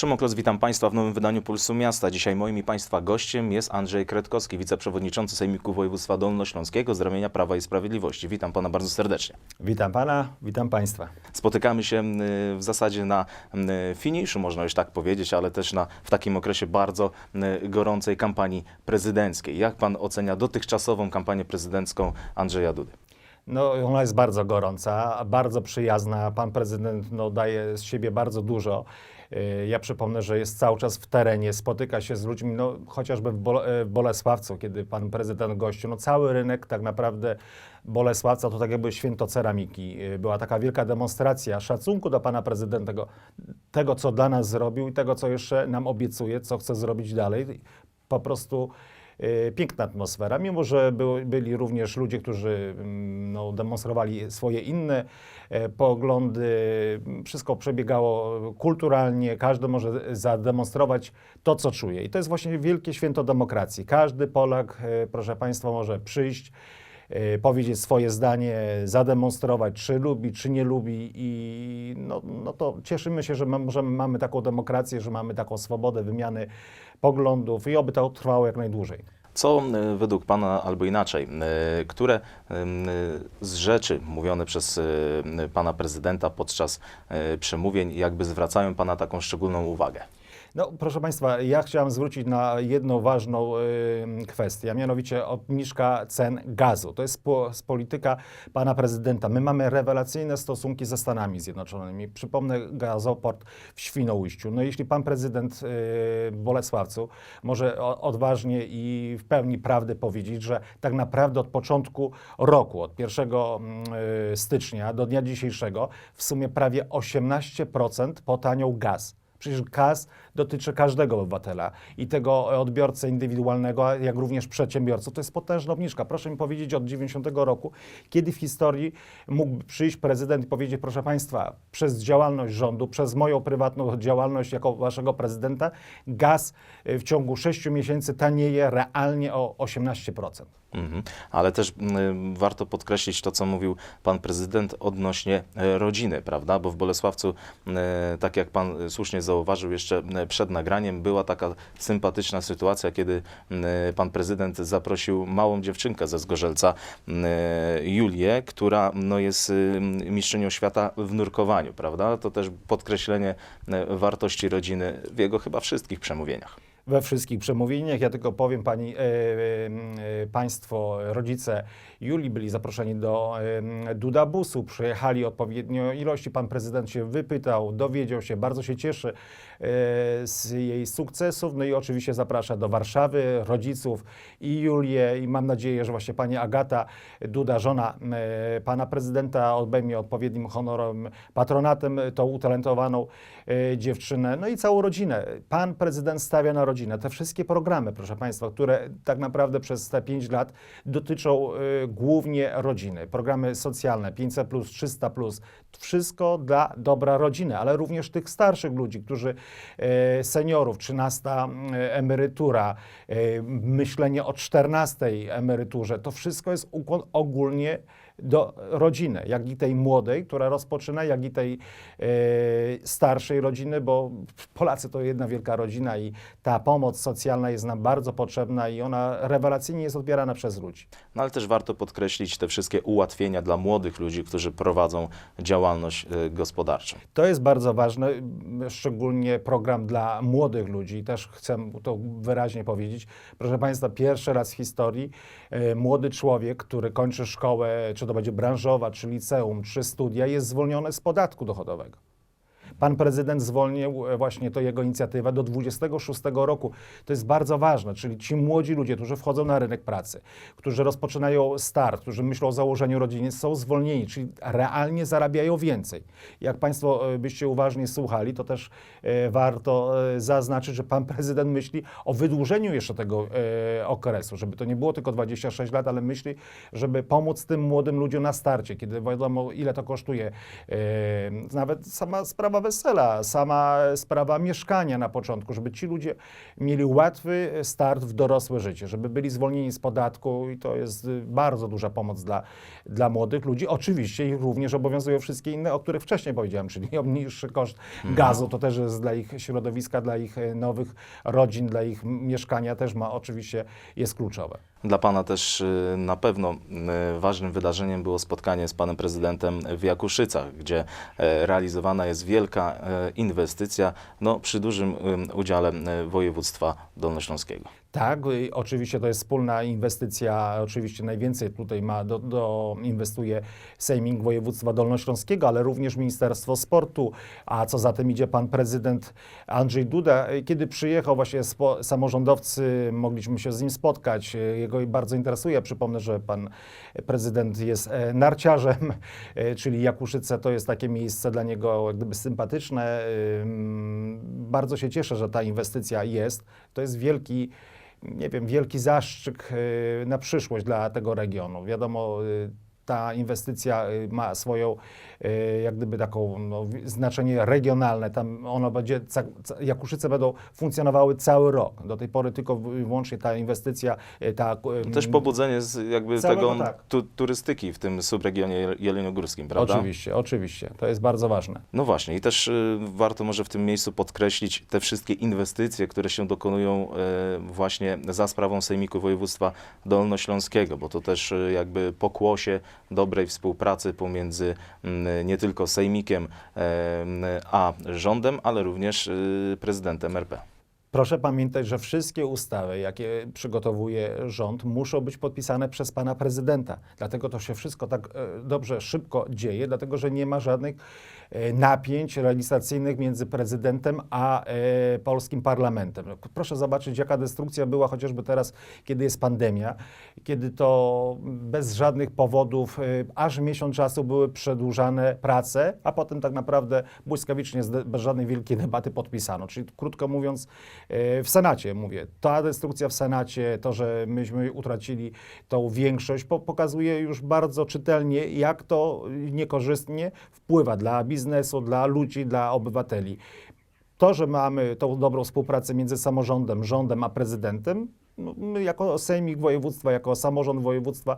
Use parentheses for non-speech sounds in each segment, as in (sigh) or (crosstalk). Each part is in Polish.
Szymon Klos, witam Państwa w nowym wydaniu Pulsu Miasta. Dzisiaj moim i Państwa gościem jest Andrzej Kretkowski, wiceprzewodniczący Sejmiku Województwa Dolnośląskiego z ramienia Prawa i Sprawiedliwości. Witam Pana bardzo serdecznie. Witam pana, witam państwa. Spotykamy się y, w zasadzie na y, finiszu, można już tak powiedzieć, ale też na, w takim okresie bardzo y, gorącej kampanii prezydenckiej. Jak Pan ocenia dotychczasową kampanię prezydencką Andrzeja Dudy? No, ona jest bardzo gorąca, bardzo przyjazna. Pan prezydent no, daje z siebie bardzo dużo. Yy, Ja przypomnę, że jest cały czas w terenie, spotyka się z ludźmi, no, chociażby w, w Bolesławcu, kiedy pan prezydent gościł. No, cały rynek tak naprawdę Bolesławca to tak jakby święto ceramiki. Yy, Była taka wielka demonstracja szacunku do pana prezydenta, tego, tego co dla nas zrobił i tego, co jeszcze nam obiecuje, co chce zrobić dalej. Po prostu piękna atmosfera, mimo że byli również ludzie, którzy mm, no, demonstrowali swoje inne e, poglądy. Wszystko przebiegało kulturalnie, każdy może zademonstrować to, co czuje. I to jest właśnie wielkie święto demokracji. Każdy Polak, e, proszę Państwa, może przyjść, powiedzieć swoje zdanie, zademonstrować, czy lubi, czy nie lubi i no, no to cieszymy się, że możemy, mamy taką demokrację, że mamy taką swobodę wymiany poglądów i oby to trwało jak najdłużej. Co y, według Pana, albo inaczej, y, które y, z rzeczy mówione przez y, Pana prezydenta podczas y, przemówień jakby zwracają Pana taką szczególną uwagę? No, proszę Państwa, ja chciałem zwrócić na jedną ważną y, kwestię, a mianowicie obniżka cen gazu. To jest po, z polityka pana prezydenta. My mamy rewelacyjne stosunki ze Stanami Zjednoczonymi. Przypomnę gazoport w Świnoujściu. No, jeśli pan prezydent y, Bolesławcu może o, odważnie i w pełni prawdy powiedzieć, że tak naprawdę od początku roku, od 1 mm, y, stycznia do dnia dzisiejszego, w sumie prawie 18% potaniał gaz. Przecież gaz dotyczy każdego obywatela i tego odbiorcy indywidualnego, jak również przedsiębiorców. To jest potężna obniżka. Proszę mi powiedzieć od 90 roku, kiedy w historii mógł przyjść prezydent i powiedzieć, proszę Państwa, przez działalność rządu, przez moją prywatną działalność jako Waszego prezydenta, gaz w ciągu 6 miesięcy tanieje realnie o 18%. Mhm. Ale też mm, warto podkreślić to, co mówił pan prezydent odnośnie e, rodziny, prawda? Bo w Bolesławcu, e, tak jak pan e, słusznie zauważył jeszcze przed nagraniem, była taka sympatyczna sytuacja, kiedy e, pan prezydent zaprosił małą dziewczynkę ze Zgorzelca, e, Julię, która no, jest e, mistrzynią świata w nurkowaniu, prawda? To też podkreślenie e, wartości rodziny w jego chyba wszystkich przemówieniach. We wszystkich przemówieniach. Ja tylko powiem pani, e, e, e, państwo, rodzice Julii byli zaproszeni do Dudabusu, przyjechali odpowiednio ilości. Pan prezydent się wypytał, dowiedział się, bardzo się cieszy z jej sukcesów. No i oczywiście zaprasza do Warszawy rodziców i Julię i mam nadzieję, że właśnie pani Agata Duda, żona pana prezydenta, obejmie odpowiednim honorem, patronatem tą utalentowaną dziewczynę, no i całą rodzinę. Pan prezydent stawia na rodzinę. Te wszystkie programy, proszę Państwa, które tak naprawdę przez te 5 lat dotyczą e, głównie rodziny. Programy socjalne 500, 300, wszystko dla dobra rodziny, ale również tych starszych ludzi, którzy e, seniorów, 13 emerytura, e, myślenie o 14 emeryturze, to wszystko jest ukłon ogólnie do rodziny, jak i tej młodej, która rozpoczyna, jak i tej e, starszej rodziny, bo Polacy to jedna wielka rodzina i ta pomoc socjalna jest nam bardzo potrzebna i ona rewelacyjnie jest odbierana przez ludzi. No ale też warto podkreślić te wszystkie ułatwienia dla młodych ludzi, którzy prowadzą działalność y, gospodarczą. To jest bardzo ważne, szczególnie program dla młodych ludzi. Też chcę to wyraźnie powiedzieć. Proszę Państwa, pierwszy raz w historii e, młody człowiek, który kończy szkołę, czy to będzie branżowa, czy liceum, czy studia, jest zwolniony z podatku dochodowego. Pan prezydent zwolnił e, właśnie to jego inicjatywa do 26 roku. To jest bardzo ważne, czyli ci młodzi ludzie, którzy wchodzą na rynek pracy, którzy rozpoczynają start, którzy myślą o założeniu rodziny, są zwolnieni, czyli realnie zarabiają więcej. Jak Państwo e, byście uważnie słuchali, to też e, warto zaznaczyć, że pan prezydent myśli o wydłużeniu jeszcze tego okresu, żeby to nie było tylko 26 lat, ale myśli, żeby pomóc tym młodym ludziom na starcie, kiedy wiadomo, ile to kosztuje. Nawet sama sprawa wesela, sama sprawa mieszkania na początku, żeby ci ludzie mieli łatwy start w dorosłe życie, żeby byli zwolnieni z podatku i to jest bardzo duża pomoc dla, dla młodych ludzi. Oczywiście ich również obowiązują wszystkie inne, o których wcześniej powiedziałem, czyli niższy koszt gazu, to też jest dla ich środowiska, dla ich e, nowych rodzin, dla ich mieszkania też ma oczywiście jest kluczowe. Dla Pana też y, na pewno y, ważnym wydarzeniem było spotkanie z Panem Prezydentem w Jakuszycach, gdzie e, realizowana jest wielka e, inwestycja no, przy dużym udziale e, województwa dolnośląskiego. Tak, i oczywiście to jest wspólna inwestycja, oczywiście najwięcej tutaj ma, do, do, inwestuje Sejmik Województwa Dolnośląskiego, ale również Ministerstwo Sportu, a co za tym idzie pan prezydent Andrzej Duda. Kiedy przyjechał właśnie spo, samorządowcy, mogliśmy się z nim spotkać, jego bardzo interesuje, przypomnę, że pan prezydent jest e, narciarzem, e, czyli Jakuszyce to jest takie miejsce dla niego jak gdyby sympatyczne. Ym, Bardzo się cieszę, że ta inwestycja jest. To jest wielki nie wiem, wielki zaszczyt y, na przyszłość dla tego regionu. Wiadomo, y, ta inwestycja y, ma swoją, y, jak gdyby taką no, znaczenie regionalne. Tam ono będzie, Jakuszyce będą funkcjonowały cały rok. Do tej pory tylko wy- wyłącznie ta inwestycja, y, ta... Też pobudzenie z jakby Całego, tego tak. tu, turystyki w tym subregionie jel- jeleniogórskim, prawda? Oczywiście, oczywiście. To jest bardzo ważne. No właśnie i też y, warto może w tym miejscu podkreślić te wszystkie inwestycje, które się dokonują y, właśnie za sprawą Sejmiku Województwa Dolnośląskiego, bo to też y, jakby pokłosie dobrej współpracy pomiędzy mm, nie tylko Sejmikiem e, a rządem, ale również y, prezydentem RP. Proszę pamiętać, że wszystkie ustawy, jakie przygotowuje rząd, muszą być podpisane przez pana prezydenta. Dlatego to się wszystko tak e, dobrze, szybko dzieje, dlatego że nie ma żadnych e, napięć legislacyjnych między prezydentem a e, polskim parlamentem. Proszę zobaczyć, jaka destrukcja była chociażby teraz, kiedy jest pandemia, kiedy to bez żadnych powodów, e, aż miesiąc czasu były przedłużane prace, a potem tak naprawdę błyskawicznie, bez żadnej wielkiej debaty podpisano. Czyli krótko mówiąc, e, w Senacie mówię, ta destrukcja w Senacie, to, że myśmy utracili tą większość, po, pokazuje już bardzo czytelnie, jak to niekorzystnie wpływa dla biznesu, dla ludzi, dla obywateli. To, że mamy tą dobrą współpracę między samorządem, rządem a prezydentem, my jako Sejmik Województwa, jako samorząd województwa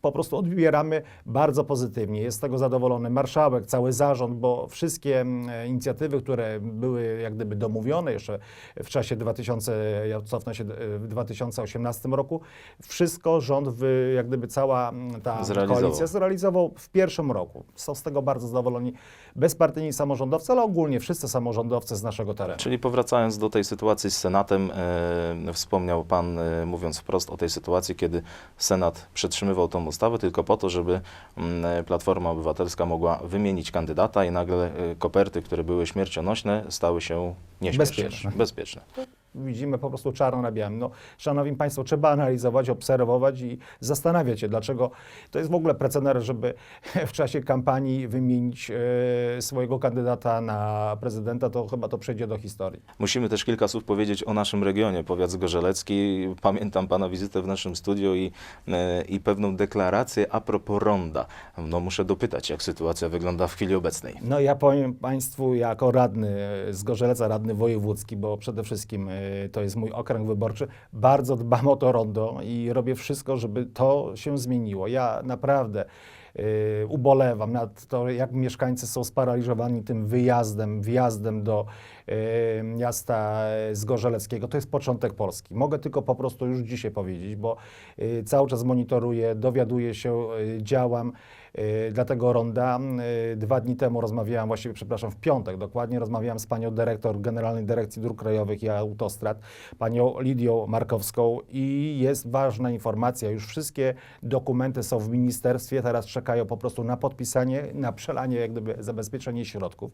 po prostu odbieramy bardzo pozytywnie. Jest z tego zadowolony marszałek, cały zarząd, bo wszystkie mm, inicjatywy, które były jak gdyby domówione jeszcze w czasie 2000, ja cofnę się e, w 2018 roku, wszystko rząd, w, jak gdyby cała mm, ta Zrealizował. koalicja zrealizował w pierwszym roku. Są z tego bardzo zadowoleni bezpartyjni samorządowcy, ale ogólnie wszyscy samorządowcy z naszego terenu. Czyli powracając do tej sytuacji z Senatem, e, wspomniał Pan, e, mówiąc wprost o tej sytuacji, kiedy Senat przetrzymywał tą ustawę tylko po to, żeby mm, Platforma Obywatelska mogła wymienić kandydata i nagle e, koperty, które były śmiercionośne, stały się nieśmiercionośne. Bezpieczne. Bezpieczne. Widzimy po prostu czarno na białym. No, szanowni Państwo, trzeba analizować, obserwować i zastanawiać się, dlaczego to jest w ogóle precedens, żeby (laughs) w czasie kampanii wymienić e, swojego kandydata na prezydenta, to chyba to przejdzie do historii. Musimy też kilka słów powiedzieć o naszym regionie, powiat zgorzelecki. Pamiętam Pana wizytę w naszym studiu i, e, i pewną deklarację a propos ronda. No muszę dopytać, jak sytuacja wygląda w chwili obecnej. No ja powiem Państwu jako radny z Gorzeleca, radny wojewódzki, bo przede wszystkim e, to jest mój okręg wyborczy, bardzo dbam o to rondo i robię wszystko, żeby to się zmieniło. Ja naprawdę e, ubolewam nad to, jak mieszkańcy są sparaliżowani tym wyjazdem, wjazdem do e, miasta Zgorzeleckiego. To jest początek Polski. Mogę tylko po prostu już dzisiaj powiedzieć, bo e, cały czas monitoruję, dowiaduję się, e, działam. Yy, dla tego ronda. Yy, Dwa dni temu rozmawiałam, właściwie przepraszam, w piątek dokładnie, rozmawiałam z panią dyrektor Generalnej Dyrekcji Dróg Krajowych i Autostrad, panią Lidią Markowską i jest ważna informacja, już wszystkie dokumenty są w ministerstwie, teraz czekają po prostu na podpisanie, na przelanie, jak gdyby zabezpieczenie środków.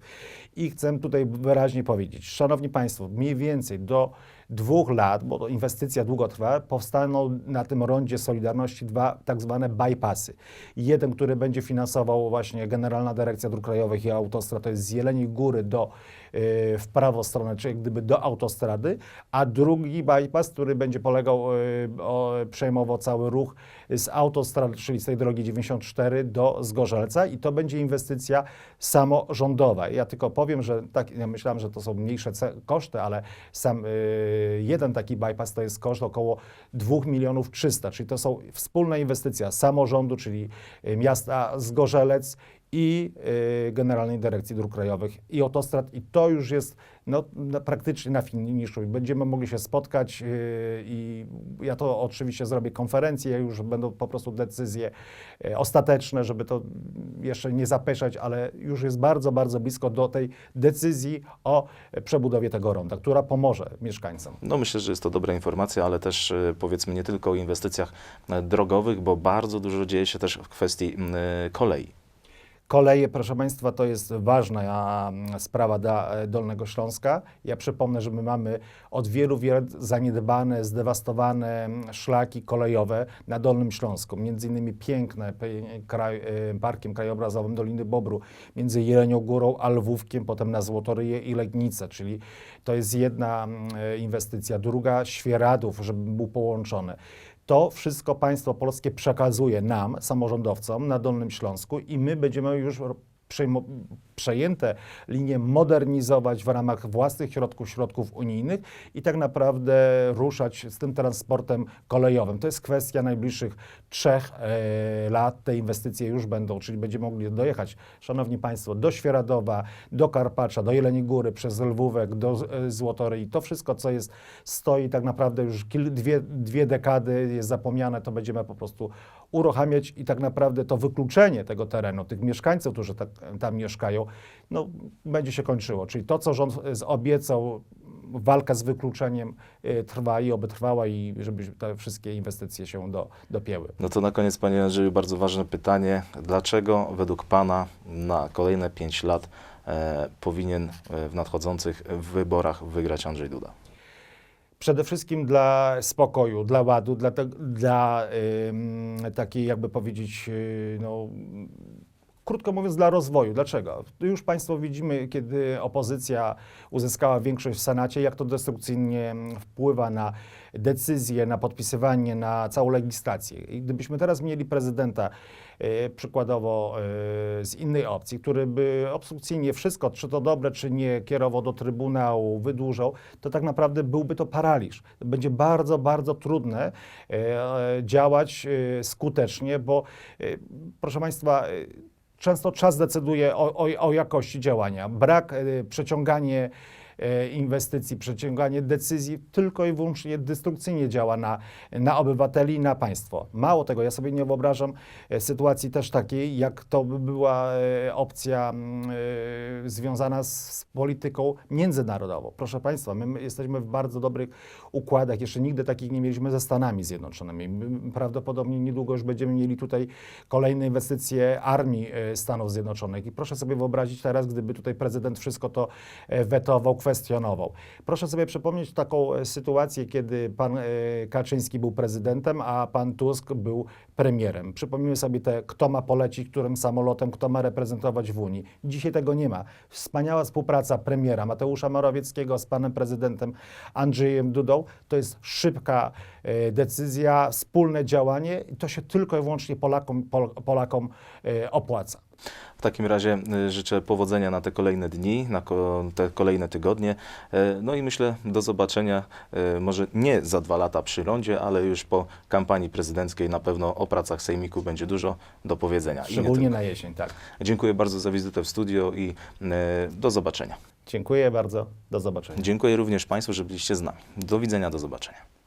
I chcę tutaj wyraźnie powiedzieć, szanowni państwo, mniej więcej do dwóch lat, bo inwestycja długo trwa, powstaną na tym rondzie Solidarności dwa tak zwane bypassy. Jeden, który będzie finansował właśnie Generalna Dyrekcja Dróg Krajowych i Autostrad, to jest z Jeleniej Góry do, y, w prawą stronę, czyli gdyby do autostrady, a drugi bypass, który będzie polegał, y, przejmował cały ruch z autostrady, czyli z tej drogi 94 do Zgorzelca i to będzie inwestycja samorządowa. Ja tylko powiem, że tak, ja myślałem, że to są mniejsze koszty, ale sam y, jeden taki bypass to jest koszt około 2 milionów 300, czyli to są wspólna inwestycja samorządu, czyli y, miasta Zgorzelec i y, Generalnej Dyrekcji Dróg Krajowych i Autostrad i to już jest no, praktycznie na finiszu. Będziemy mogli się spotkać y, i ja to oczywiście zrobię konferencję, już będą po prostu decyzje y, ostateczne, żeby to jeszcze nie zapeszać, ale już jest bardzo, bardzo blisko do tej decyzji o przebudowie tego ronda, która pomoże mieszkańcom. No myślę, że jest to dobra informacja, ale też e, powiedzmy nie tylko o inwestycjach e, drogowych, bo bardzo dużo dzieje się też w kwestii e, kolei. Koleje, proszę Państwa, to jest ważna a, sprawa dla e, Dolnego Śląska. Ja przypomnę, że my mamy od wielu, wielu zaniedbane, zdewastowane mm, szlaki kolejowe na Dolnym Śląsku. Między innymi piękne kraj, e, parkiem krajobrazowym Doliny Bobru, między Jelenią Górą a Lwówkiem, potem na Złotoryję i Legnicę, czyli to jest jedna mm, e, inwestycja. Druga, Świeradów, żeby był połączony. To wszystko państwo polskie przekazuje nam, samorządowcom na Dolnym Śląsku i my będziemy już przejęte linie modernizować w ramach własnych środków, środków unijnych i tak naprawdę ruszać z tym transportem kolejowym. To jest kwestia najbliższych trzech e, lat. Te inwestycje już będą, czyli będziemy mogli dojechać, Szanowni Państwo, do Świeradowa, do Karpacza, do Jeleniej Góry, przez Lwówek, do e, Złotoryi. To wszystko, co jest, stoi tak naprawdę już kil, dwie, dwie dekady, jest zapomniane, to będziemy po prostu uruchamiać i tak naprawdę to wykluczenie tego terenu, tych mieszkańców, którzy tak, tam mieszkają, no, będzie się kończyło. Czyli to, co rząd obiecał, walka z wykluczeniem y, trwa i oby trwała i żeby te wszystkie inwestycje się do, dopięły. No to na koniec, Panie Andrzeju, bardzo ważne pytanie. Dlaczego według Pana na kolejne 5 lat e, powinien e, w nadchodzących wyborach wygrać Andrzej Duda? Przede wszystkim dla spokoju, dla ładu, dla, te, dla ym, takiej, jakby powiedzieć, yy, no, krótko mówiąc, dla rozwoju. Dlaczego? Już Państwo widzimy, kiedy opozycja uzyskała większość w Senacie, jak to destrukcyjnie wpływa na decyzje, na podpisywanie, na całą legislację. I gdybyśmy teraz mieli prezydenta, e, przykładowo e, z innej opcji, który by obstrukcyjnie wszystko, czy to dobre, czy nie, kierował do Trybunału, wydłużał, to tak naprawdę byłby to paraliż. Będzie bardzo, bardzo trudne e, działać skutecznie, bo proszę Państwa, często czas decyduje o, o, o jakości działania. Brak, e, przeciąganie inwestycji, przeciąganie decyzji tylko i wyłącznie destrukcyjnie działa na, na obywateli i na państwo. Mało tego, ja sobie nie wyobrażam e, sytuacji też takiej, jak to by była e, opcja mm, e, związana z, polityką międzynarodową. Proszę Państwa, my my jesteśmy w bardzo dobrych układach, jeszcze nigdy takich nie mieliśmy ze Stanami Zjednoczonymi. Prawdopodobnie niedługo już będziemy mieli tutaj kolejne inwestycje armii e, Stanów Zjednoczonych. I proszę sobie wyobrazić teraz, gdyby tutaj prezydent wszystko to e, wetował, kwestionował. Proszę sobie przypomnieć taką e, sytuację, kiedy pan e, Kaczyński był prezydentem, a pan Tusk był premierem. Przypomnijmy sobie te, kto ma polecić którym samolotem, kto ma reprezentować w Unii. Dzisiaj tego nie ma. Wspaniała współpraca premiera Mateusza Morawieckiego z panem prezydentem Andrzejem Dudą. To jest szybka e, decyzja, wspólne działanie i to się tylko i wyłącznie Polakom, Pol, Polakom opłaca. W takim razie y, życzę powodzenia na te kolejne dni, na te kolejne tygodnie. E, No i myślę do zobaczenia, e, może nie za dwa lata przy rondzie, ale już po kampanii prezydenckiej na pewno o pracach Sejmiku będzie dużo do powiedzenia. Szczególnie na jesień, tak. Dziękuję bardzo za wizytę w studio i do zobaczenia. Dziękuję bardzo. Do zobaczenia. Dziękuję również Państwu, że byliście z nami. Do widzenia, do zobaczenia.